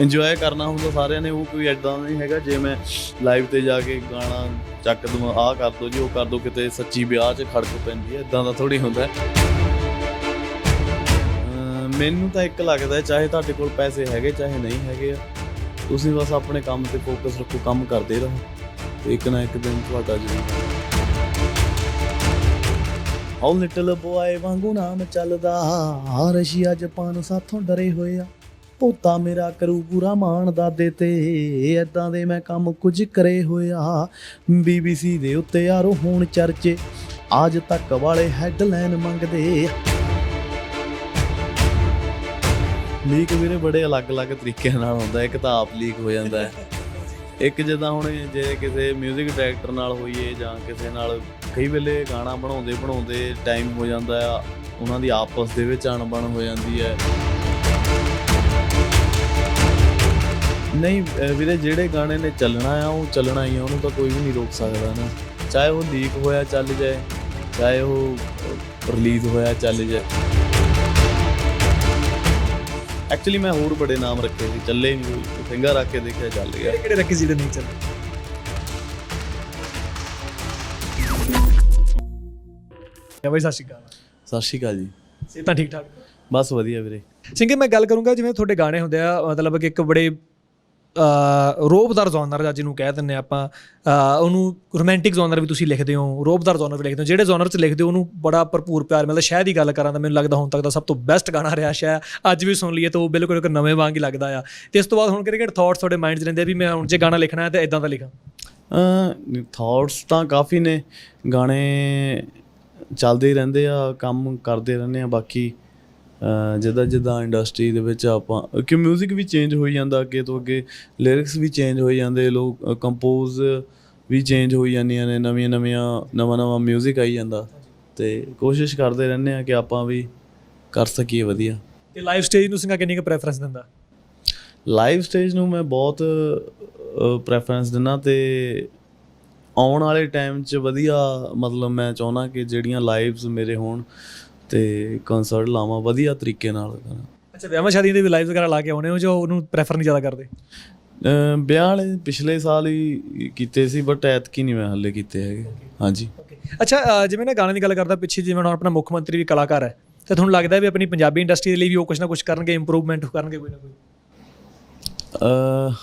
Enjoy ਕਰਨਾ ਹੁੰਦਾ ਸਾਰਿਆਂ ਨੇ, ਉਹ ਕੋਈ ਐਦਾਂ ਨਹੀਂ ਹੈਗਾ, ਜੇ ਮੈਂ ਲਾਈਵ ਤੇ ਜਾ ਕੇ ਗਾਣਾ ਚੱਕ ਦਵਾਂ, ਆਹ ਕਰ ਦੋ ਜੀ, ਉਹ ਕਰ ਦੋ, ਕਿਤੇ ਸੱਚੀ ਵਿਆਹ 'ਚ ਖੜਕ ਪੈਂਦੀ ਹੈ ਇਦਾਂ ਦਾ ਥੋੜੀ ਹੁੰਦਾ ਮੈਨੂੰ ਤਾਂ ਇੱਕ ਲੱਗਦਾ ਚਾਹੇ ਤੁਹਾਡੇ ਕੋਲ ਪੈਸੇ ਹੈਗੇ, ਚਾਹੇ ਨਹੀਂ ਹੈਗੇ ਆ, ਤੁਸੀਂ ਬਸ ਆਪਣੇ ਕੰਮ ਤੇ ਫੋਕਸ ਰੱਖੋ, ਕੰਮ ਕਰਦੇ ਰਹੋ, ਤੇ ਇੱਕ ਨਾ ਇੱਕ ਦਿਨ ਤੁਹਾਡਾ ਜ਼ਰੂਰ ਹਾਉ ਲਿਟਲ ਬੋਏ ਵਾਂਗੂ ਨਾਮ ਚੱਲਦਾ ਰਸ਼ੀਆ ਜਪਾਨ ਸਾਥੋਂ ਡਰੇ ਹੋਏ ਆ। ਪੋਤਾ ਮੇਰਾ ਕਰੂ ਪੂਰਾ ਮਾਣ ਦਾਦੇ ਤੇ। ਐਦਾਂ ਦੇ ਮੈਂ ਕੰਮ ਕੁਝ ਕਰੇ ਹੋਇਆ। ਬੀਬੀਸੀ ਦੇ ਉੱਤੇ ਯਾਰੋ ਹੁਣ ਚਰਚੇ। ਅੱਜ ਤੱਕ ਵਾਲੇ ਹੈਡਲਾਈਨ ਮੰਗਦੇ। ਲੀਕ ਵੀਰੇ ਬੜੇ ਅਲੱਗ-ਅਲੱਗ ਤਰੀਕਿਆਂ ਨਾਲ ਹੁੰਦਾ। ਇੱਕ ਤਾਂ ਆਪ ਲੀਕ ਹੋ ਜਾਂਦਾ ਹੈ। ਇੱਕ ਜਿੱਦਾਂ ਹੁਣ ਜੇ ਕਿਸੇ 뮤직 ਡਾਇਰੈਕਟਰ ਨਾਲ ਹੋਈਏ ਜਾਂ ਕਿਸੇ ਨਾਲ ਕਈ ਵੇਲੇ ਗਾਣਾ ਬਣਾਉਂਦੇ ਬਣਾਉਂਦੇ ਟਾਈਮ ਹੋ ਜਾਂਦਾ ਆ। ਉਹਨਾਂ ਦੀ ਆਪਸ ਦੇ ਵਿੱਚ ਅਣਬਣ ਹੋ ਜਾਂਦੀ ਹੈ। ਨਹੀਂ ਵੀਰੇ ਜਿਹੜੇ ਗਾਣੇ ਨੇ ਚੱਲਣਾ ਆ ਉਹ ਚੱਲਣਾ ਹੀ ਆ ਉਹਨੂੰ ਤਾਂ ਕੋਈ ਵੀ ਨਹੀਂ ਰੋਕ ਸਕਦਾ ਨਾ। ਚਾਹੇ ਉਹ ਲੀਕ ਹੋਇਆ ਚੱਲ ਜਾਏ। ਚਾਹੇ ਉਹ ਰਿਲੀਜ਼ ਹੋਇਆ ਚੱਲ ਜਾਏ। ਐਕਚੁਅਲੀ ਮੈਂ ਹੋਰ ਬੜੇ ਨਾਮ ਰੱਖੇ ਸੀ ਚੱਲੇ ਨਹੀਂ ਕੋਈ ਫਿੰਗਰ ਰੱਖ ਕੇ ਦੇਖਿਆ ਚੱਲ ਗਿਆ। ਕਿਹੜੇ ਰੱਖੇ ਸੀ ਜਿਹੜੇ ਨਹੀਂ ਚੱਲੇ? ਯਾ ਬਾਈ ਸਤਿ ਸ਼੍ਰੀ ਅਕਾਲ। ਸਤਿ ਸ਼੍ਰੀ ਅਕਾਲ ਜੀ। ਸੇ ਤਾਂ ਠੀਕ ਠਾਕ ਬਸ ਵਧੀਆ ਵੀਰੇ। ਸਿੰਘੇ ਮੈਂ ਗੱਲ ਕਰੂੰਗਾ ਜਿਵੇਂ ਤੁਹਾਡੇ ਗਾਣੇ ਹੁੰਦੇ ਆ ਮਤਲਬ ਕਿ ਇੱਕ ਬੜੇ ਰੋਬਦਾਰ ਜ਼ੋਨਰ ਜਾਂ ਜਿਹਨੂੰ ਕਹਿ ਦਿੰਨੇ ਆਪਾਂ। ਉਹਨੂੰ ਰੋਮਾਂਟਿਕ ਜ਼ੋਨਰ ਵੀ ਤੁਸੀਂ ਲਿਖਦੇ ਹੋ, ਰੋਬਦਾਰ ਜ਼ੋਨਰ ਵੀ ਲਿਖਦੇ ਹੋ। ਜਿਹੜੇ ਜ਼ੋਨਰ 'ਚ ਲਿਖਦੇ ਹੋ, ਉਹਨੂੰ ਬੜਾ ਭਰਪੂਰ ਪਿਆਰ ਮਿਲਦਾ। ਸ਼ਾਇਦ ਹੀ ਗੱਲ ਕਰਾਂ ਤਾਂ ਮੈਨੂੰ ਲੱਗਦਾ ਹੁਣ ਤੱਕ ਦਾ ਸਭ ਤੋਂ ਬੈਸਟ ਗਾਣਾ ਰਿਹਾ ਸ਼ਾਇਦ ਅੱਜ ਵੀ ਸੁਣ ਲਈਏ ਤਾਂ ਉਹ ਬਿਲਕੁਲ ਇੱਕ ਨਵੇਂ ਵਾਂਗ ਹੀ ਲੱਗਦਾ ਆ। ਤੇ ਇਸ ਤੋਂ ਬਾਅਦ ਹੁਣ ਕਿਹੜੇ ਕਿਹੜੇ ਥਾਟਸ ਤੁਹਾਡੇ ਮਾਈਂਡ 'ਚ ਰਹਿੰਦੇ ਆ ਵੀ ਮੈਂ ਹੁਣ ਜੇ ਗਾਣਾ ਲਿਖਣਾ ਹੈ ਤਾਂ ਇਦਾਂ ਦਾ ਲਿਖਾਂ? ਅ ਥਾਟਸ ਤਾਂ ਕਾਫੀ ਨੇ। ਗਾਣੇ ਚੱਲਦੇ ਹੀ ਰਹਿੰਦੇ ਆ, ਕੰਮ ਕਰਦੇ ਰਹਿੰਦੇ ਆ। ਬਾਕੀ ਜਿੱਦਾਂ ਜਿੱਦਾਂ ਇੰਡਸਟਰੀ ਦੇ ਵਿੱਚ ਆਪਾਂ ਕਿ 뮤직 ਵੀ ਚੇਂਜ ਹੋਈ ਜਾਂਦਾ ਅੱਗੇ ਤੋਂ ਅੱਗੇ ਲਿਰਿਕਸ ਵੀ ਚੇਂਜ ਹੋਈ ਜਾਂਦੇ ਲੋਕ ਕੰਪੋਜ਼ ਵੀ ਚੇਂਜ ਹੋਈ ਜਾਂਦੀਆਂ ਨੇ ਨਵੀਆਂ ਨਵੀਆਂ ਨਵਾਂ ਨਵਾਂ 뮤직 ਆਈ ਜਾਂਦਾ ਤੇ ਕੋਸ਼ਿਸ਼ ਕਰਦੇ ਰਹਿੰਦੇ ਆ ਕਿ ਆਪਾਂ ਵੀ ਕਰ ਸਕੀਏ ਵਧੀਆ ਤੇ ਲਾਈਵ ਸਟੇਜ ਨੂੰ ਸਿੰਘਾ ਕਿੰਨੀ ਕੁ ਪ੍ਰੈਫਰੈਂਸ ਦਿੰਦਾ ਲਾਈਵ ਸਟੇਜ ਨੂੰ ਮੈਂ ਬਹੁਤ ਪ੍ਰੈਫਰੈਂਸ ਦਿੰਦਾ ਤੇ ਆਉਣ ਵਾਲੇ ਟਾਈਮ 'ਚ ਵਧੀਆ ਮਤਲਬ ਮੈਂ ਚਾਹੁੰਦਾ ਕਿ ਜਿਹੜੀਆਂ ਲਾਈਵਸ ਮੇਰੇ ਹੋਣ ਤੇ ਕਨਸਰਟ ਲਾਵਾਂ ਵਧੀਆ ਤਰੀਕੇ ਨਾਲ ਕਰਾਂ ਅੱਛਾ ਵਿਆਹਾਂ ਸ਼ਾਦੀਆਂ ਦੇ ਵੀ ਲਾਈਵ ਵਗੈਰਾ ਲਾ ਕੇ ਆਉਣੇ ਹੋ ਜੋ ਉਹਨੂੰ ਪ੍ਰੈਫਰ ਨਹੀਂ ਜ਼ਿਆਦਾ ਕਰਦੇ? ਵਿਆਹ ਵਾਲੇ ਪਿਛਲੇ ਸਾਲ ਹੀ ਕੀਤੇ ਸੀ ਬਟ ਐਤਕੀ ਨਹੀਂ ਮੈਂ ਹੱਲੇ ਕੀਤੇ ਹੈਗੇ। ਹਾਂਜੀ। ਅੱਛਾ ਅ, ਜਿਵੇਂ ਨਾ ਗਾਣੇ ਦੀ ਗੱਲ ਕਰਦਾ ਪਿੱਛੇ ਜਿਵੇਂ ਹੁਣ ਆਪਣਾ ਮੁੱਖ ਮੰਤਰੀ ਵੀ ਕਲਾਕਾਰ ਹੈ ਤੇ ਤੁਹਾਨੂੰ ਲੱਗਦਾ ਵੀ ਆਪਣੀ ਪੰਜਾਬੀ ਇੰਡਸਟਰੀ ਦੇ ਲਈ ਵੀ ਉਹ ਕੁਝ ਨਾ ਕੁਝ ਕਰਨਗੇ ਇੰਪਰੂਵਮੈਂਟ ਕਰਨਗੇ ਕੋਈ ਨਾ ਕੋਈ? ਅਹ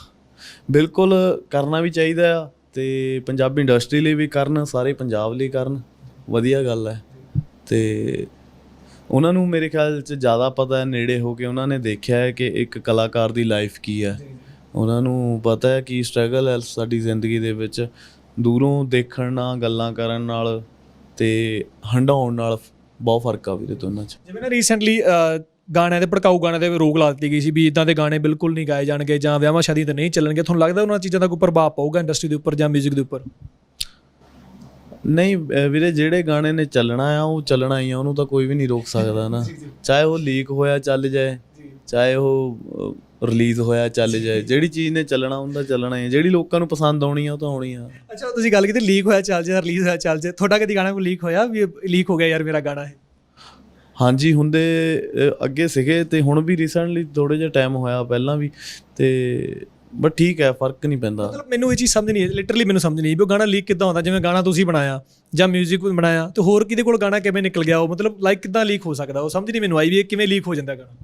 ਬਿਲਕੁਲ ਕਰਨਾ ਵੀ ਚਾਹੀਦਾ ਆ ਤੇ ਪੰਜਾਬੀ ਇੰਡਸਟਰੀ ਲਈ ਵੀ ਕਰਨ ਸਾਰੇ ਪੰਜਾਬ ਲਈ ਕਰਨ ਵਧੀਆ ਗੱਲ ਹੈ। ਤੇ ਉਹਨਾਂ ਨੂੰ ਮੇਰੇ ਖਿਆਲ 'ਚ ਜ਼ਿਆਦਾ ਪਤਾ ਹੈ ਨੇੜੇ ਹੋ ਕੇ ਉਹਨਾਂ ਨੇ ਦੇਖਿਆ ਹੈ ਕਿ ਇੱਕ ਕਲਾਕਾਰ ਦੀ ਲਾਈਫ ਕੀ ਹੈ। ਉਹਨਾਂ ਨੂੰ ਪਤਾ ਹੈ ਕੀ ਸਟਰਗਲ ਹੈ ਸਾਡੀ ਜ਼ਿੰਦਗੀ ਦੇ ਵਿੱਚ ਦੂਰੋਂ ਦੇਖਣ ਨਾਲ ਗੱਲਾਂ ਕਰਨ ਨਾਲ ਤੇ ਹੰਡਾਉਣ ਨਾਲ ਬਹੁਤ ਫ਼ਰਕ ਆ ਵੀਰੇ ਦੋਨਾਂ 'ਚ। ਜਿਵੇਂ ਨਾ ਰੀਸੈਂਟਲੀ ਗਾਣਿਆਂ ਦੇ ਭੜਕਾਊ ਗਾਣਿਆਂ ਦੇ ਰੋਕ ਲਾ ਦਿੱਤੀ ਗਈ ਸੀ ਵੀ ਇਦਾਂ ਦੇ ਗਾਣੇ ਬਿਲਕੁਲ ਨਹੀਂ ਗਾਏ ਜਾਣਗੇ ਜਾਂ ਵਿਆਹਾਂ ਸ਼ਾਦੀਆਂ ਤੇ ਨਹੀਂ ਚੱਲਣਗੇ। ਤੁਹਾਨੂੰ ਲੱਗਦਾ ਉਹਨਾਂ ਚੀਜ਼ਾਂ ਦਾ ਕੋਈ ਪ੍ਰਭਾਵ ਪਊਗਾ ਇੰਡਸਟਰੀ ਦੇ ਉੱਪਰ ਜਾਂ 뮤직 ਦੇ ਉੱਪਰ? ਨਹੀਂ ਵੀਰੇ ਜਿਹੜੇ ਗਾਣੇ ਨੇ ਚੱਲਣਾ ਆ ਉਹ ਚੱਲਣਾ ਹੀ ਆ ਉਹਨੂੰ ਤਾਂ ਕੋਈ ਵੀ ਨਹੀਂ ਰੋਕ ਸਕਦਾ ਨਾ। ਚਾਹੇ ਉਹ ਲੀਕ ਹੋਇਆ ਚੱਲ ਜਾਏ। ਚਾਹੇ ਉਹ ਰਿਲੀਜ਼ ਹੋਇਆ ਚੱਲ ਜਾਏ। ਜਿਹੜੀ ਚੀਜ਼ ਨੇ ਚੱਲਣਾ ਹੁੰਦਾ ਚੱਲਣਾ ਹੀ ਆ। ਜਿਹੜੀ ਲੋਕਾਂ ਨੂੰ ਪਸੰਦ ਆਉਣੀ ਆ ਉਹ ਤਾਂ ਆਉਣੀ ਆ। ਅੱਛਾ ਤੁਸੀਂ ਗੱਲ ਕੀਤੀ ਲੀਕ ਹੋਇਆ ਚੱਲ ਜੇ ਰਿਲੀਜ਼ ਹੋਇਆ ਚੱਲ ਜੇ ਤੁਹਾਡਾ ਕਦੀ ਗਾਣਾ ਕੋਈ ਲੀਕ ਹੋਇਆ ਵੀ ਲੀਕ ਹੋ ਗਿਆ ਯਾਰ ਮੇਰਾ ਗਾਣਾ ਹੈ ਹਾਂਜੀ ਹੁੰਦੇ ਅੱਗੇ ਸੀਗੇ ਤੇ ਹੁਣ ਵੀ ਰੀਸੈਂਟਲੀ ਥੋੜੇ ਜਿਹਾ ਟਾਈਮ ਹੋਇਆ ਪਹਿਲਾਂ ਵੀ। ਤੇ ਬਟ ਠੀਕ ਹੈ ਫਰਕ ਨਹੀਂ ਪੈਂਦਾ ਮਤਲਬ ਮੈਨੂੰ ਇਹ ਚੀਜ਼ ਸਮਝ ਨਹੀਂ ਲਿਟਰਲੀ ਮੈਨੂੰ ਸਮਝ ਨਹੀਂ ਆਈ ਵੀ ਉਹ ਗਾਣਾ ਲੀਕ ਕਿੱਦਾਂ ਹੁੰਦਾ ਜਿਵੇਂ ਗਾਣਾ ਤੁਸੀਂ ਬਣਾਇਆ ਜਾਂ 뮤직 ਬਣਾਇਆ ਤੇ ਹੋਰ ਕਿਹਦੇ ਕੋਲ ਗਾਣਾ ਕਿਵੇਂ ਨਿਕਲ ਗਿਆ ਉਹ ਮਤਲਬ ਲਾਈਕ ਕਿੱਦਾਂ ਲੀਕ ਹੋ ਸਕਦਾ ਉਹ ਸਮਝ ਨਹੀਂ ਮੈਨੂੰ ਆਈ ਵੀ ਇਹ ਕਿਵੇਂ ਲੀਕ ਹੋ ਜਾਂਦਾ ਗਾਣਾ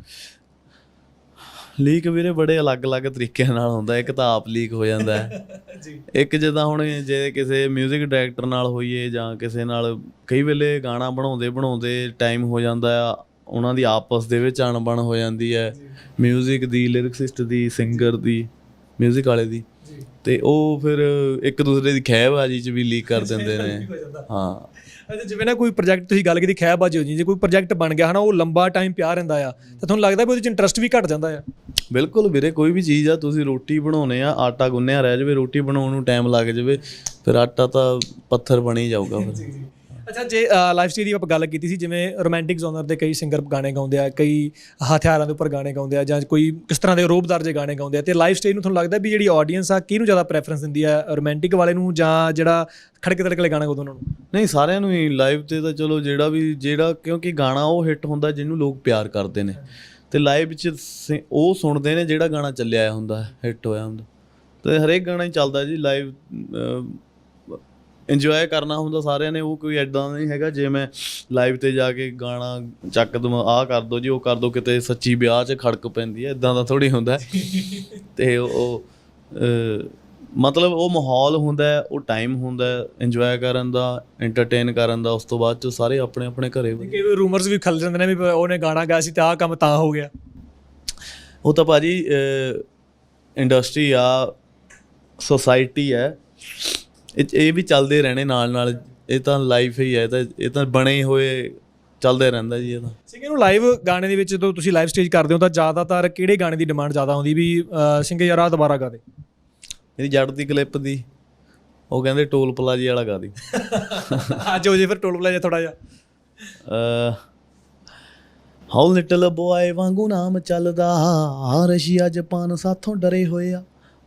ਲੀਕ ਵੀਰੇ ਬੜੇ ਅਲੱਗ-ਅਲੱਗ ਤਰੀਕਿਆਂ ਨਾਲ ਹੁੰਦਾ ਇੱਕ ਤਾਂ ਆਪ ਲੀਕ ਹੋ ਜਾਂਦਾ ਹੈ ਜੀ ਇੱਕ ਜਿੱਦਾਂ ਹੁਣ ਜੇ ਕਿਸੇ 뮤직 ਡਾਇਰੈਕਟਰ ਨਾਲ ਹੋਈਏ ਜਾਂ ਕਿਸੇ ਨਾਲ ਕਈ ਵੇਲੇ ਗਾਣਾ ਬਣਾਉਂਦੇ ਬਣਾਉਂਦੇ ਟਾਈਮ ਹੋ ਜਾਂਦਾ ਆ ਉਹਨਾਂ ਦੀ ਆਪਸ ਦੇ ਵਿੱਚ ਅਣਬਣ ਹੋ ਜਾਂਦੀ ਹੈ 뮤직 ਦੀ ਲਿਰਿਕਸਿਸਟ ਦੀ ਸਿੰਗਰ ਦੀ 뮤직 ਵਾਲੇ ਦੀ। ਤੇ ਉਹ ਫਿਰ ਇੱਕ ਦੂਸਰੇ ਦੀ ਖਹਿਬਾਜ਼ੀ ਚ ਵੀ ਲੀਕ ਕਰ ਦਿੰਦੇ ਨੇ। ਹੋ ਅੱਛਾ ਜਿਵੇਂ ਨਾ ਕੋਈ ਪ੍ਰੋਜੈਕਟ ਤੁਸੀਂ ਗੱਲ ਕੀਤੀ ਖੈਬਾਜੀ ਹੋ ਜੀ ਜੇ ਕੋਈ ਪ੍ਰੋਜੈਕਟ ਬਣ ਗਿਆ ਹਨਾ ਉਹ ਲੰਬਾ ਟਾਈਮ ਪਿਆ ਰਹਿੰਦਾ ਆ ਤਾਂ ਤੁਹਾਨੂੰ ਲੱਗਦਾ ਵੀ ਉਹਦੇ ਚ ਇੰਟਰਸਟ ਵੀ ਘਟ ਜਾਂਦਾ ਆ? ਬਿਲਕੁਲ ਵੀਰੇ ਕੋਈ ਵੀ ਚੀਜ਼ ਆ ਤੁਸੀਂ ਰੋਟੀ ਬਣਾਉਨੇ ਆ ਆਟਾ ਗੁੰਨਿਆ ਰਹਿ ਜਾਵੇ ਰੋਟੀ ਬਣਾਉਣ ਨੂੰ ਟਾਈਮ ਲੱਗ ਜਾਵੇ ਫਿਰ ਆਟਾ ਤਾਂ ਪੱਥਰ ਬਣੀ ਜਾਊਗਾ ਫਿਰ। ਅੱਛਾ, ਜੇ ਲਾਈਫ ਸਟਾਈਲ ਦੀ ਆਪਾਂ ਗੱਲ ਕੀਤੀ ਸੀ, ਜਿਵੇਂ ਰੋਮਾਂਟਿਕ ਜ਼ੋਨਰ ਦੇ ਕਈ ਸਿੰਗਰ ਗਾਣੇ ਗਾਉਂਦੇ ਆ, ਕਈ ਹਥਿਆਰਾਂ ਦੇ ਉੱਪਰ ਗਾਣੇ ਗਾਉਂਦੇ ਆ ਜਾਂ ਕੋਈ ਕਿਸ ਤਰ੍ਹਾਂ ਦੇ ਰੋਬਦਾਰ ਜੇ ਗਾਣੇ ਗਾਉਂਦੇ ਆ, ਤੇ ਲਾਈਫ ਸਟਾਈਲ ਨੂੰ ਤੁਹਾਨੂੰ ਲੱਗਦਾ ਵੀ ਜਿਹੜੀ ਆਡੀਅנס ਆ, ਕਿਹਨੂੰ ਜ਼ਿਆਦਾ ਪ੍ਰੈਫਰੈਂਸ ਦਿੰਦੀ ਆ ਰੋਮਾਂਟਿਕ ਵਾਲੇ ਨੂੰ ਜਾਂ ਜਿਹੜਾ ਖੜਕੇ ਤੜਕੇ ਵਾਲੇ ਗਾਣੇ ਗਾਉਂਦੇ ਉਹਨਾਂ ਨੂੰ? ਨਹੀਂ, ਸਾਰਿਆਂ ਨੂੰ ਹੀ ਲਾਈਵ ਤੇ ਤਾਂ ਚਲੋ ਜਿਹੜਾ ਵੀ, ਜਿਹੜਾ, ਕਿਉਂਕਿ ਗਾਣਾ ਉਹ ਹਿੱਟ ਹੁੰਦਾ ਜਿਹਨੂੰ ਲੋਕ ਪਿਆਰ ਕਰਦੇ ਨੇ। ਤੇ ਲਾਈਵ 'ਚ ਸ- ਉਹ ਸੁਣਦੇ ਨੇ ਜਿਹੜਾ ਗਾਣਾ ਚੱਲਿਆ ਹੁੰਦਾ ਹਿੱਟ ਹੋਇਆ ਹੁੰਦਾ। ਤੇ ਹਰੇਕ ਗਾਣਾ ਹੀ ਚੱਲਦਾ ਜੀ ਲਾਈਵ ਇੰਜੋਏ ਕਰਨਾ ਹੁੰਦਾ ਸਾਰਿਆਂ ਨੇ ਉਹ ਕੋਈ ਐਦਾਂ ਨਹੀਂ ਹੈਗਾ ਜੇ ਮੈਂ ਲਾਈਵ ਤੇ ਜਾ ਕੇ ਗਾਣਾ ਚੱਕ ਦਵਾਂ ਆਹ ਕਰ ਦੋ ਜੀ ਉਹ ਕਰ ਦੋ ਕਿਤੇ ਸੱਚੀ ਵਿਆਹ 'ਚ ਖੜਕ ਪੈਂਦੀ ਹੈ ਇਦਾਂ ਦਾ ਥੋੜੀ ਹੁੰਦਾ। ਤੇ ਉਹ- ਮਤਲਬ ਉਹ ਮਾਹੌਲ ਹੁੰਦਾ ਉਹ ਟਾਈਮ ਹੁੰਦਾ ਇੰਜੋਏ ਕਰਨ ਦਾ ਐਂਟਰਟੇਨ ਕਰਨ ਦਾ ਉਸ ਤੋਂ ਬਾਅਦ ਚ ਸਾਰੇ ਆਪਣੇ ਆਪਣੇ ਘਰੇ ਕਈ ਵਾਰ ਰੂਮਰਸ ਵੀ ਖਲ ਜਾਂਦੇ ਨੇ ਵੀ ਉਹਨੇ ਗਾਣਾ ਗਾਇਆ ਸੀ ਤੇ ਆਹ ਕੰਮ ਤਾਂ ਹੋ ਗਿਆ ਉਹ ਤਾਂ ਭਾਜੀ ਇੰਡਸਟਰੀ ਆ ਸੋਸਾਇਟੀ ਹੈ ਇਹ ਇਹ ਵੀ ਚੱਲਦੇ ਰਹਿਣੇ ਨਾਲ ਨਾਲ ਇਹ ਤਾਂ ਲਾਈਫ ਹੀ ਹੈ ਇਹ ਤਾਂ ਇਹ ਤਾਂ ਬਣੇ ਹੋਏ ਚੱਲਦੇ ਰਹਿੰਦਾ ਜੀ ਇਹ ਤਾਂ। ਸਿੰਘ ਨੂੰ ਲਾਈਵ ਗਾਣੇ ਦੇ ਵਿੱਚ ਜਦੋਂ ਤੁਸੀਂ ਲਾਈਵ ਸਟੇਜ ਕਰਦੇ ਹੋ ਤਾਂ ਜ਼ਿਆਦਾਤਰ ਕਿਹੜੇ ਗਾਣੇ ਦੀ ਡਿਮਾਂਡ ਜ਼ਿਆਦਾ ਆਉਂਦੀ ਵੀ ਸਿੰਘ ਯਾਰ ਆਹ ਦੁਬਾਰਾ ਗਾ ਦੇ। ਇਹਦੀ ਜੜ ਦੀ ਕਲਿੱਪ ਦੀ ਉਹ ਕਹਿੰਦੇ ਟੋਲ ਪਲਾਜੀ ਵਾਲਾ ਗਾ ਦੀ। ਅੱਜ ਹੋ ਜੇ ਫਿਰ ਟੋਲ ਪਲਾਜ਼ਾ ਥੋੜਾ ਜਿਹਾ। ਹਾਉ ਲਿਟਲ ਬੋਏ ਵਾਂਗੂ ਨਾਮ ਚੱਲਦਾ ਰਸ਼ੀਆ ਜਪਾਨ ਸਾਥੋਂ ਡਰੇ ਹੋਏ ਆ।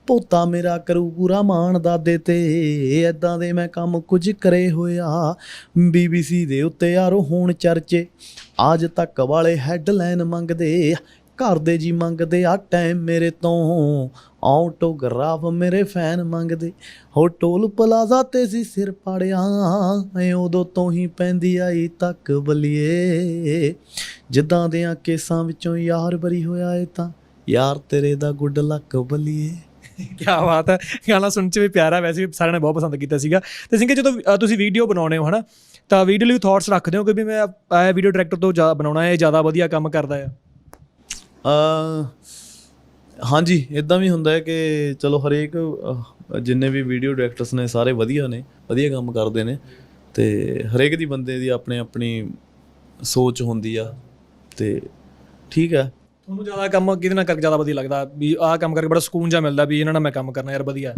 ਪੋਤਾ ਮੇਰਾ ਕਰੂ ਪੂਰਾ ਮਾਣ ਦਾਦੇ ਤੇ। ਐਦਾਂ ਦੇ ਮੈਂ ਕੰਮ ਕੁਝ ਕਰੇ ਹੋਇਆ। ਬੀਬੀਸੀ ਦੇ ਉੱਤੇ ਯਾਰੋ ਹੋਣ ਚਰਚੇ। ਅੱਜ ਤੱਕ ਵਾਲੇ ਹੈਡਲਾਈਨ ਮੰਗਦੇ ਘਰ ਦੇ ਜੀ ਮੰਗਦੇ ਆ ਟਾਈਮ ਮੇਰੇ ਤੋਂ। ਆਟੋਗ੍ਰਾਫ ਮੇਰੇ ਫੈਨ ਮੰਗਦੇ। ਹੋ ਟੋਲ ਪਲਾਜ਼ਾ ਤੇ ਸੀ ਸਿਰ ਪਾੜਿਆ। ਐ ਉਦੋਂ ਤੋਂ ਹੀ ਪੈਂਦੀ ਆਈ ਤੱਕ ਬਲੀਏ। ਜਿੱਦਾਂ ਦਿਆਂ ਕੇਸਾਂ ਵਿੱਚੋਂ ਯਾਰ ਬਰੀ ਹੋਇਆ ਏ ਤਾਂ। ਯਾਰ ਤੇਰੇ ਦਾ ਗੁੱਡ ਲੱਕ ਬਲੀਏ। ਕੀ ਬਾਤ ਹੈ। ਗਾਣਾ ਸੁਣ ਚ ਵੀ ਪਿਆਰਾ ਵੈਸੇ ਵੀ ਸਾਰਿਆਂ ਨੇ ਬਹੁਤ ਪਸੰਦ ਕੀਤਾ ਸੀਗਾ। ਤੇ ਸਿੰਘ ਜਦੋਂ ਅ, ਤੁਸੀਂ ਵੀਡੀਓ ਬਣਾਉਣੇ ਹੋ ਹਨਾ ਤਾਂ ਵੀਡੀਓ ਲਈ ਥਾਟਸ ਰੱਖਦੇ ਹੋ ਕਿ ਵੀ ਮੈਂ ਇਹ ਵੀਡੀਓ ਡਾਇਰੈਕਟਰ ਤੋਂ ਜ਼ਿਆਦਾ ਬਣਾਉਣਾ ਹੈ ਇਹ ਜ਼ਿਆਦਾ ਵਧੀਆ ਕੰਮ ਕਰਦਾ ਹੈ? ਅ ਹਾਂਜੀ ਇਦਾਂ ਵੀ ਹੁੰਦਾ ਹੈ ਕਿ ਚਲੋ ਹਰੇਕ ਅਹ, ਜਿੰਨੇ ਵੀ ਵੀਡੀਓ ਡਾਇਰੈਕਟਰਸ ਨੇ ਸਾਰੇ ਵਧੀਆ ਨੇ ਵਧੀਆ ਕੰਮ ਕਰਦੇ ਨੇ ਤੇ ਹਰੇਕ ਦੀ ਬੰਦੇ ਦੀ ਆਪਣੇ ਆਪਣੀ ਸੋਚ ਹੁੰਦੀ ਆ ਤੇ ਠੀਕ ਹੈ। ਤੁਹਾਨੂੰ ਜ਼ਿਆਦਾ ਕੰਮ ਕਿਹਦੇ ਨਾਲ ਕਰਕੇ ਜ਼ਿਆਦਾ ਵਧੀਆ ਲੱਗਦਾ? ਵੀ ਆਹ ਕੰਮ ਕਰਕੇ ਬੜਾ ਸਕੂਨ ਜਿਹਾ ਮਿਲਦਾ ਵੀ ਇਹਨਾਂ ਨਾਲ ਮੈਂ ਕੰਮ ਕਰਨਾ ਯਾਰ ਵਧੀਆ। ਹੈ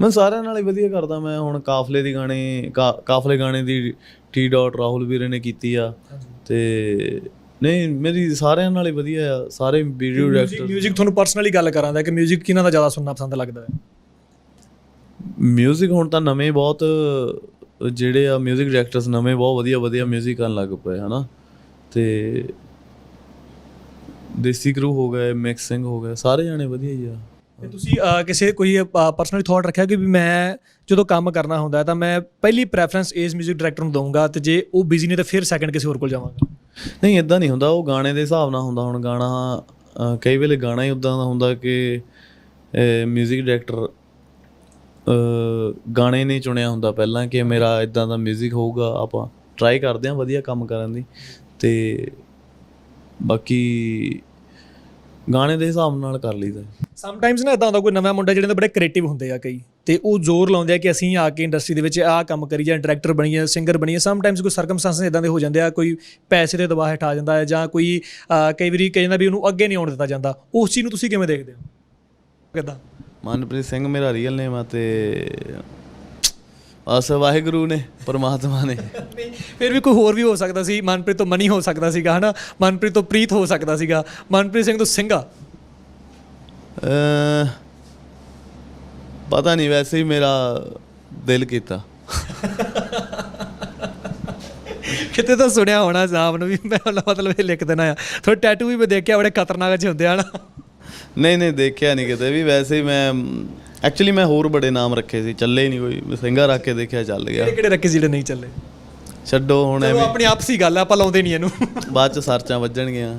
ਮੈਂ ਸਾਰਿਆਂ ਨਾਲ ਹੀ ਵਧੀਆ ਕਰਦਾ ਮੈਂ। ਹੁਣ ਕਾਫਲੇ ਦੀ ਗਾਣੇ ਕਾ- ਕਾਫਲੇ ਗਾਣੇ ਦੀ ਟੀ ਡਾਟ ਰਾਹੁਲ ਵੀਰੇ ਨੇ ਕੀਤੀ ਆ। ਤੇ ਨਹੀਂ ਮੇਰੀ ਸਾਰਿਆਂ ਨਾਲ ਹੀ ਵਧੀਆ ਆ। ਸਾਰੇ ਵੀਡੀਓ ਡਾਇਰੈਕਟਰ ਮਿਊਜ਼ਿਕ ਤੁਹਾਨੂੰ ਪਰਸਨਲੀ ਗੱਲ ਕਰਾਂਦਾ ਕਿ ਮਿਊਜ਼ਿਕ ਕਿਹਨਾਂ ਦਾ ਜ਼ਿਆਦਾ ਸੁਣਨਾ ਪਸੰਦ ਲੱਗਦਾ ਹੈ? ਮਿਊਜ਼ਿਕ ਹੁਣ ਤਾਂ ਨਵੇਂ ਬਹੁਤ ਜਿਹੜੇ ਆ ਮਿਊਜ਼ਿਕ ਡਾਇਰੈਕਟਰਸ ਨਵੇਂ ਬਹੁਤ ਵਧੀਆ ਵਧੀਆ ਮਿਊਜ਼ਿਕ ਕਰਨ ਲੱਗ ਪਏ ਹਨਾ? ਤੇ ਦੇਸੀ ਕਰੂ ਹੋ ਗਏ ਮਿਕਸਿੰਗ ਹੋ ਗਏ ਸਾਰੇ ਜਾਣੇ ਵਧੀਆ ਹੀ ਆ। ਤੇ ਤੁਸੀਂ ਅਹ, ਕਿਸੇ ਕੋਈ ਪਰਸਨਲੀ ਥਾਟ ਰੱਖਿਆ ਕਿ ਵੀ ਮੈਂ ਜਦੋਂ ਕੰਮ ਕਰਨਾ ਹੁੰਦਾ ਹੈ ਤਾਂ ਮੈਂ ਪਹਿਲੀ ਪ੍ਰੈਫਰੈਂਸ ਇਸ ਮਿਊਜ਼ਿਕ ਡਾਇਰੈਕਟਰ ਨੂੰ ਦਊਂਗਾ ਤੇ ਜੇ ਉਹ ਬਿਜ਼ੀ ਨੇ ਤਾਂ ਫਿਰ ਸੈਕੰਡ ਕਿਸੇ ਹੋਰ ਕੋਲ ਜਾਵਾਂਗਾ? ਨਹੀਂ ਇਦਾਂ ਨਹੀਂ ਹੁੰਦਾ ਉਹ ਗਾਣੇ ਦੇ ਹਿਸਾਬ ਨਾਲ ਹੁੰਦਾ ਹੁਣ ਗਾਣਾ ਅਹ, ਕਈ ਵੇਲੇ ਗਾਣਾ ਹੀ ਉਦਾਂ ਦਾ ਹੁੰਦਾ ਕਿ ਮਿਊਜ਼ਿਕ ਡਾਇਰੈਕਟਰ ਗਾਣੇ ਨਹੀਂ ਚੁਣਿਆ ਹੁੰਦਾ ਪਹਿਲਾਂ ਕਿ ਮੇਰਾ ਇਦਾਂ ਦਾ ਮਿਊਜ਼ਿਕ ਹੋਊਗਾ ਆਪਾਂ ਟਰਾਈ ਕਰਦੇ ਹਾਂ ਵਧੀਆ ਕੰਮ ਕਰਨ ਦੀ ਤੇ ਬਾਕੀ ਗਾਣੇ ਦੇ ਹਿਸਾਬ ਨਾਲ ਕਰ ਲਈਦਾ। ਸਮਟਾਈਮਸ ਨਾ ਇਦਾਂ ਹੁੰਦਾ ਕੋਈ ਨਵਾਂ ਮੁੰਡਾ ਜਿਹੜੇ ਦੇ ਬੜੇ ਕ੍ਰੀਏਟਿਵ ਹੁੰਦੇ ਆ ਕਈ ਤੇ ਉਹ ਜ਼ੋਰ ਲਾਉਂਦੇ ਆ ਕਿ ਅਸੀਂ ਆ ਕੇ ਇੰਡਸਟਰੀ ਦੇ ਵਿੱਚ ਆਹ ਕੰਮ ਕਰੀਏ ਡਾਇਰੈਕਟਰ ਬਣੀਏ ਸਿੰਗਰ ਬਣੀਏ। ਸਮਟਾਈਮਸ ਕੋਈ ਸਰਕਮਸਟੈਂਸਸ ਇਦਾਂ ਦੇ ਹੋ ਜਾਂਦੇ ਆ ਕੋਈ ਪੈਸੇ ਦੇ ਦਬਾਅ ਹੇਠ ਆ ਜਾਂਦਾ ਹੈ ਜਾਂ ਕੋਈ ਕਈ ਵਾਰੀ ਕਹੀ ਜਾਂਦਾ ਵੀ ਉਹਨੂੰ ਅੱਗੇ ਨਹੀਂ ਆਉਣ ਦਿੱਤਾ ਜਾਂਦਾ। ਉਸ ਚੀਜ਼ ਨੂੰ ਤੁਸੀਂ ਕਿਵੇਂ ਦੇਖਦੇ ਹੋ? ਕਿੱਦਾਂ? ਮਨਪ੍ਰੀਤ ਸਿੰਘ ਮੇਰਾ ਰੀਅਲ ਨੇਮ ਆ ਤੇ ਬਸ ਵਾਹਿਗੁਰੂ ਨੇ ਪਰਮਾਤਮਾ ਨੇ। ਫਿਰ ਵੀ ਕੋਈ ਹੋਰ ਵੀ ਹੋ ਸਕਦਾ ਸੀ ਮਨਪ੍ਰੀਤ ਤੋਂ ਮਨੀ ਹੋ ਸਕਦਾ ਸੀਗਾ ਹਨਾ? ਮਨਪ੍ਰੀਤ ਤੋਂ ਪ੍ਰੀਤ ਹੋ ਸਕਦਾ ਸੀਗਾ। ਮਨਪ੍ਰੀਤ ਸਿੰਘ ਤੋਂ ਸਿੰਘਾ। ਪਤਾ ਨਹੀਂ ਵੈਸੇ ਹੀ ਮੇਰਾ ਦਿਲ ਕੀਤਾ। ਕਿਤੇ ਤਾਂ ਸੁਣਿਆ ਹੋਣਾ ਨਾਮ ਨੂੰ ਵੀ ਮੈਂ ਮਤਲਬ ਇਹ ਲਿਖ ਦੇਣਾ ਆ। ਥੋੜੇ ਟੈਟੂ ਵੀ ਮੈਂ ਦੇਖਿਆ ਬੜੇ ਖਤਰਨਾਕ ਜਿਹੇ ਹੁੰਦੇ ਆ ਨਾ ਨਹੀਂ ਨਹੀਂ ਦੇਖਿਆ ਨਹੀਂ ਕਿਤੇ ਵੀ। ਵੈਸੇ ਹੀ ਮੈਂ ਐਕਚੁਅਲੀ ਮੈਂ ਹੋਰ ਬੜੇ ਨਾਮ ਰੱਖੇ ਸੀ ਚੱਲੇ ਹੀ ਨਹੀਂ ਕੋਈ ਮੈਂ ਸਿੰਘਾ ਰੱਖ ਕੇ ਦੇਖਿਆ ਚੱਲ ਗਿਆ ਕਿਹੜੇ ਕਿਹੜੇ ਰੱਖੇ ਸੀ ਜਿਹੜੇ ਨਹੀਂ ਚੱਲੇ ਛੱਡੋ ਹੁਣ ਚਲੋ ਐਵੇਂ ਆਪਣੀ ਆਪਸੀ ਗੱਲ ਆ ਆਪਾਂ ਲਾਉਂਦੇ ਨਹੀਂ ਇਹਨੂੰ ਬਾਅਦ ਚ ਸਰਚਾਂ ਵੱਜਣਗੀਆਂ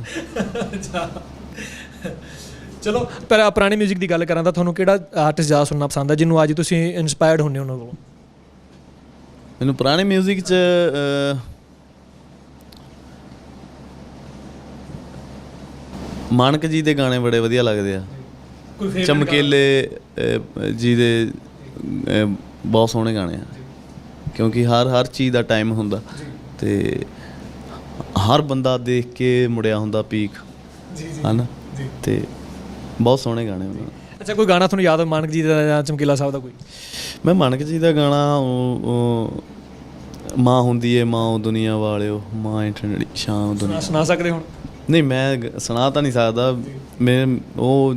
ਚਲੋ ਪਰ ਆਹ ਪੁਰਾਣੇ 뮤직 ਦੀ ਗੱਲ ਕਰਾਂ ਤਾਂ ਤੁਹਾਨੂੰ ਕਿਹੜਾ ਆਰਟਿਸਟ ਜ਼ਿਆਦਾ ਸੁਣਨਾ ਪਸੰਦ ਹੈ ਜਿਹਨੂੰ ਅੱਜ ਤੁਸੀਂ ਇਨਸਪਾਇਰਡ ਹੁੰਦੇ ਹੋ ਉਹਨਾਂ ਕੋਲੋਂ ਮੈਨੂੰ ਪੁਰਾਣੇ 뮤직 ਚ ਅਹ, ਮਾਨਕ ਜੀ ਦੇ ਗਾਣੇ ਬੜੇ ਵਧੀਆ ਲੱਗਦੇ ਆ ਕੋਈ ਚਮਕੀਲੇ ਅਹ, ਜੀ ਦੇ ਅਹ, ਬਹੁਤ ਸੋਹਣੇ ਗਾਣੇ ਆ। ਕਿਉਂਕਿ ਹਰ ਹਰ ਚੀਜ਼ ਦਾ ਟਾਈਮ ਹੁੰਦਾ। ਤੇ ਹਰ ਬੰਦਾ ਦੇਖ ਕੇ ਮੁੜਿਆ ਹੁੰਦਾ ਪੀਕ ਜੀ ਜੀ ਹਨਾ। ਤੇ ਬਹੁਤ ਸੋਹਣੇ ਗਾਣੇ ਉਹਨਾਂ ਦੇ। ਅੱਛਾ ਕੋਈ ਗਾਣਾ ਤੁਹਾਨੂੰ ਯਾਦ ਹੈ ਮਾਨਕ ਜੀ ਦਾ ਜਾਂ ਚਮਕੀਲਾ ਸਾਹਿਬ ਦਾ ਕੋਈ? ਮੈਂ ਮਾਨਕ ਜੀ ਦਾ ਗਾਣਾ ਉਹ- ਉਹ ਮਾਂ ਹੁੰਦੀ ਏ ਮਾਂ ਉਹ ਦੁਨੀਆ ਵਾਲਿਓ ਮਾਂ ਇੰਟਰਨੈਟ ਸ਼ਾਮ ਦੁਨੀਆ ਸੁਣਾ ਸੁਣਾ ਸਕਦੇ ਹੁਣ? ਨਹੀਂ, ਮੈਂ ਸੁਣਾ ਤਾਂ ਨਹੀਂ ਸਕਦਾ। ਮੈਂ, ਉਹ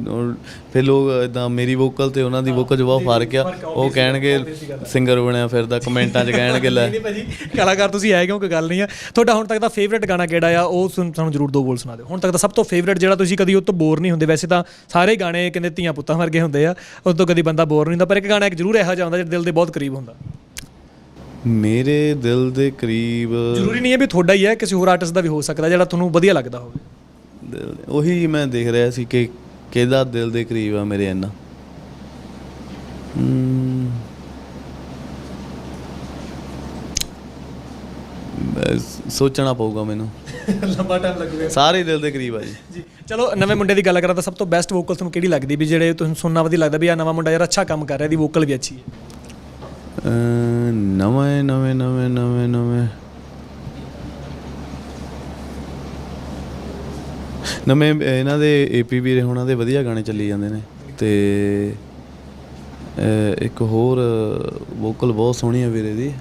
ਫਿਰ ਲੋਕ ਇਦਾਂ ਮੇਰੀ ਵੋਕਲ ਤੇ ਉਹਨਾਂ ਦੀ ਵੋਕਲ 'ਚ ਬਹੁਤ ਫ਼ਰਕ ਆ। ਉਹ ਕਹਿਣਗੇ ਸਿੰਗਰ ਬਣਿਆ ਫਿਰਦਾ, ਕਮੈਂਟਾਂ 'ਚ ਕਹਿਣਗੇ, ਲੈ। ਨਹੀਂ ਭਾਜੀ, ਕਲਾਕਾਰ ਤੁਸੀਂ ਆਏ ਕਿਉਂ, ਕੋਈ ਗੱਲ ਨਹੀਂ ਆ। ਤੁਹਾਡਾ ਹੁਣ ਤੱਕ ਦਾ ਫੇਵਰਿਟ ਗਾਣਾ ਕਿਹੜਾ ਆ? ਉਹ ਸੁਣ- ਸਾਨੂੰ ਜ਼ਰੂਰ ਦੋ ਬੋਲ ਸੁਣਾ ਦਿਓ। ਹੁਣ ਤੱਕ ਦਾ ਸਭ ਤੋਂ ਫੇਵਰਿਟ ਜਿਹੜਾ ਤੁਸੀਂ ਕਦੀ ਉਹ ਤੋਂ ਬੋਰ ਨਹੀਂ ਹੁੰਦੇ। ਵੈਸੇ ਤਾਂ ਸਾਰੇ ਗਾਣੇ ਕਹਿੰਦੇ ਧੀਆਂ ਪੁੱਤਾਂ ਵਰਗੇ ਹੁੰਦੇ ਆ। ਉਸ ਤੋਂ ਕਦੀ ਬੰਦਾ ਬੋਰ ਨਹੀਂ ਹੁੰਦਾ, ਪਰ ਇੱਕ ਗਾਣਾ ਇੱਕ ਜ਼ਰੂਰ ਇਹੋ ਜਿਹਾ ਹੁੰਦਾ ਜਿਹੜਾ ਦਿਲ ਦੇ ਬਹੁਤ ਕਰੀਬ ਹੁੰਦਾ। ਮੇਰੇ ਦਿਲ ਦੇ ਕਰੀਬ ਜ਼ਰੂਰੀ ਨਹੀਂ ਹੈ ਵੀ ਤੁਹਾਡਾ ਹੀ ਹੈ ਕਿਸੇ ਹੋਰ ਆਰਟਿਸਟ ਦਾ ਵੀ ਹੋ ਸਕਦਾ ਜਿਹੜਾ ਤੁਹਾਨੂੰ ਵਧੀਆ ਲੱਗਦਾ ਹੋਵੇ। ਦਿਲ ਦੇ- ਉਹੀ ਮੈਂ ਦੇਖ ਰਿਹਾ ਸੀ ਕਿ ਕਿਹਦਾ ਦਿਲ ਦੇ ਕਰੀਬ ਆ ਮੇਰੇ ਇੰਨਾ। ਹਮ, ਬਸ ਸੋਚਣਾ ਪਊਗਾ ਮੈਨੂੰ। ਲੰਬਾ ਟਾਈਮ ਲੱਗੂਗਾ ਸਾਰੇ ਦਿਲ ਦੇ ਕਰੀਬ ਆ ਜੀ। ਜੀ ਚਲੋ ਨਵੇਂ ਮੁੰਡੇ ਦੀ ਗੱਲ ਕਰਾਂ ਤਾਂ ਸਭ ਤੋਂ ਬੈਸਟ ਵੋਕਲ ਤੁਹਾਨੂੰ ਕਿਹੜੀ ਲੱਗਦੀ? ਵੀ ਜਿਹੜੇ ਤੁਹਾਨੂੰ ਸੁਣਨਾ ਵਧੀਆ ਲੱਗਦਾ ਵੀ ਆ ਨਵਾਂ ਮੁੰਡਾ ਯਾਰ ਅੱਛਾ ਕੰਮ ਕਰ ਰਿਹਾ ਇਹਦੀ ਵੋਕਲ ਵੀ ਅੱਛੀ ਹੈ। ਅਹ, ਨਵੇਂ ਨਵੇਂ ਨਵੇਂ ਨਵੇਂ ਨਵੇਂ। ਨਵੇਂ ਇਹਨਾਂ ਦੇ ਏਪੀ ਵੀਰੇ ਹੁਣਾਂ ਦੇ ਵਧੀਆ ਗਾਣੇ ਚੱਲੀ ਜਾਂਦੇ ਨੇ। ਤੇ ਇੱਕ ਹੋਰ ਵੋਕਲ ਬਹੁਤ ਸੋਹਣੀ ਆ ਵੀਰੇ ਦੀ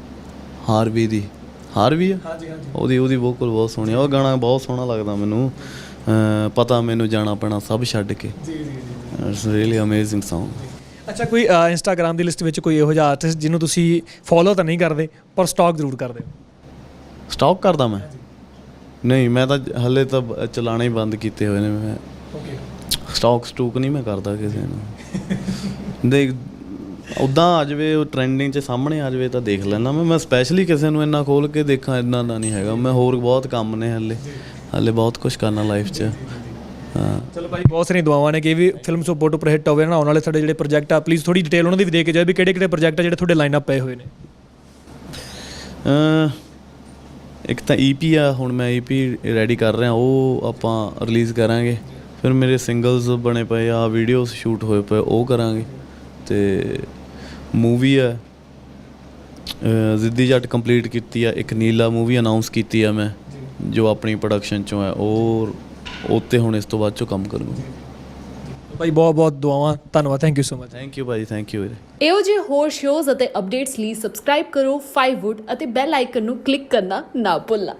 ਹਾਰਵੀ ਦੀ। ਹਾਰਵੀ ਆ? ਹਾਂਜੀ ਹਾਂਜੀ। ਉਹਦੀ ਉਹਦੀ ਵੋਕਲ ਬਹੁਤ ਸੋਹਣੀ ਆ। ਉਹ ਗਾਣਾ ਬਹੁਤ ਸੋਹਣਾ ਲੱਗਦਾ ਮੈਨੂੰ। ਪਤਾ ਮੈਨੂੰ ਜਾਣਾ ਪੈਣਾ ਸਭ ਛੱਡ ਕੇ। ਜੀ ਜੀ ਜੀ ਇਟਸ ਰੀਲੀ ਅਮੇਜ਼ਿੰਗ Song ਅੱਛਾ ਕੋਈ ਇੰਸਟਾਗ੍ਰam ਦੀ ਲਿਸਟ ਵਿੱਚ ਕੋਈ ਇਹੋ ਜਿਹਾ ਆਰਟਿਸਟ ਜਿਹਨੂੰ ਤੁਸੀਂ ਫੋਲੋ ਤਾਂ ਨਹੀਂ ਕਰਦੇ ਪਰ ਸਟਾਕ ਜ਼ਰੂਰ ਕਰਦੇ ਸਟਾਕ ਕਰਦਾ ਮੈਂ। ਨਹੀਂ ਮੈਂ ਤਾਂ ਹੱਲੇ ਤਾਂ ਚਲਾਣੇ ਹੀ ਬੰਦ ਕੀਤੇ ਹੋਏ ਨੇ ਮੈਂ। ਓਕੇ ਸਟਾਕ ਸਟੂਕ ਨਹੀਂ ਮੈਂ ਕਰਦਾ ਕਿਸੇ ਨੂੰ। ਦੇਖ ਉਦਾਂ ਆ ਜਾਵੇ ਉਹ ਟ੍ਰੈਂਡਿੰਗ 'ਚ ਸਾਹਮਣੇ ਆ ਜਾਵੇ ਤਾਂ ਦੇਖ ਲੈਣਾ ਮੈਂ। ਮੈਂ ਸਪੈਸ਼ਲੀ ਕਿਸੇ ਨੂੰ ਇੰਨਾ ਖੋਲ ਕੇ ਦੇਖਾਂ ਇੰਨਾ ਦਾ ਨਹੀਂ ਹੈਗਾ। ਮੈਂ ਹੋਰ ਬਹੁਤ ਕੰਮ ਨੇ ਹੱਲੇ। ਹੱਲੇ ਬਹੁਤ ਕੁਝ ਕਰਨਾ ਲਾਈਫ 'ਚ। ਹਾਂ ਚਲੋ ਭਾਈ ਬਹੁਤ ਸਾਰੀਆਂ ਦੁਆਵਾਂ ਨੇ ਕਿ ਇਹ ਵੀ ਫਿਲਮ ਸੁਪਰ ਉੱਪਰ ਹਿੱਟ ਹੋਵੇ ਨਾ ਆਉਣ ਵਾਲੇ ਸਾਡੇ ਜਿਹੜੇ ਪ੍ਰੋਜੈਕਟ ਆ ਪਲੀਜ਼ ਥੋੜੀ ਡਿਟੇਲ ਉਹਨਾਂ ਦੀ ਵੀ ਦੇ ਕੇ ਜਾਓ ਵੀ ਕਿਹੜੇ ਕਿਹੜੇ ਪ੍ਰੋਜੈਕਟ ਆ ਜਿਹੜੇ ਤੁਹਾਡੇ ਲਾਈਨ ਅਪ ਪਏ ਹੋਏ ਨੇ। ਇੱਕ ਤਾਂ ਈਪੀ ਆ ਹੁਣ ਮੈਂ ਈਪੀ ਰੈਡੀ ਕਰ ਰਿਹਾ ਉਹ ਆਪਾਂ ਰਿਲੀਜ਼ ਕਰਾਂਗੇ। ਫਿਰ ਮੇਰੇ ਸਿੰਗਲਸ ਬਣੇ ਪਏ ਆ ਵੀਡੀਓਜ਼ ਸ਼ੂਟ ਹੋਏ ਪਏ ਉਹ ਕਰਾਂਗੇ। ਤੇ ਮੂਵੀ ਆ ਅਹ ਜ਼ਿੱਦੀ ਜੱਟ ਕੰਪਲੀਟ ਕੀਤੀ ਆ ਇੱਕ ਨੀਲਾ ਮੂਵੀ ਅਨਾਉਂਸ ਕੀਤੀ ਆ ਮੈਂ ਜੋ। ਆਪਣੀ ਪ੍ਰੋਡਕਸ਼ਨ ਚੋਂ ਹੈ ਉਹ ਉੱਤੇ ਹੁਣ ਇਸ ਤੋਂ ਬਾਅਦ ਚੋਂ ਕੰਮ ਕਰੂੰਗਾ। ਭਾਈ ਬਹੁਤ ਬਹੁਤ ਦੁਆਵਾਂ। ਧੰਨਵਾਦ thank you so much thank you ਭਾਜੀ ਥੈਂਕ ਯੂ ਵੀਰੇ। ਇਹੋ ਜਿਹੇ ਹੋਰ ਸ਼ੋਜ਼ ਅਤੇ ਅਪਡੇਟਸ ਲਈ ਸਬਸਕ੍ਰਾਈਬ ਕਰੋ 5wood ਅਤੇ ਬੈਲ ਆਈਕਨ ਨੂੰ ਕਲਿੱਕ ਕਰਨਾ ਨਾ ਭੁੱਲਣਾ।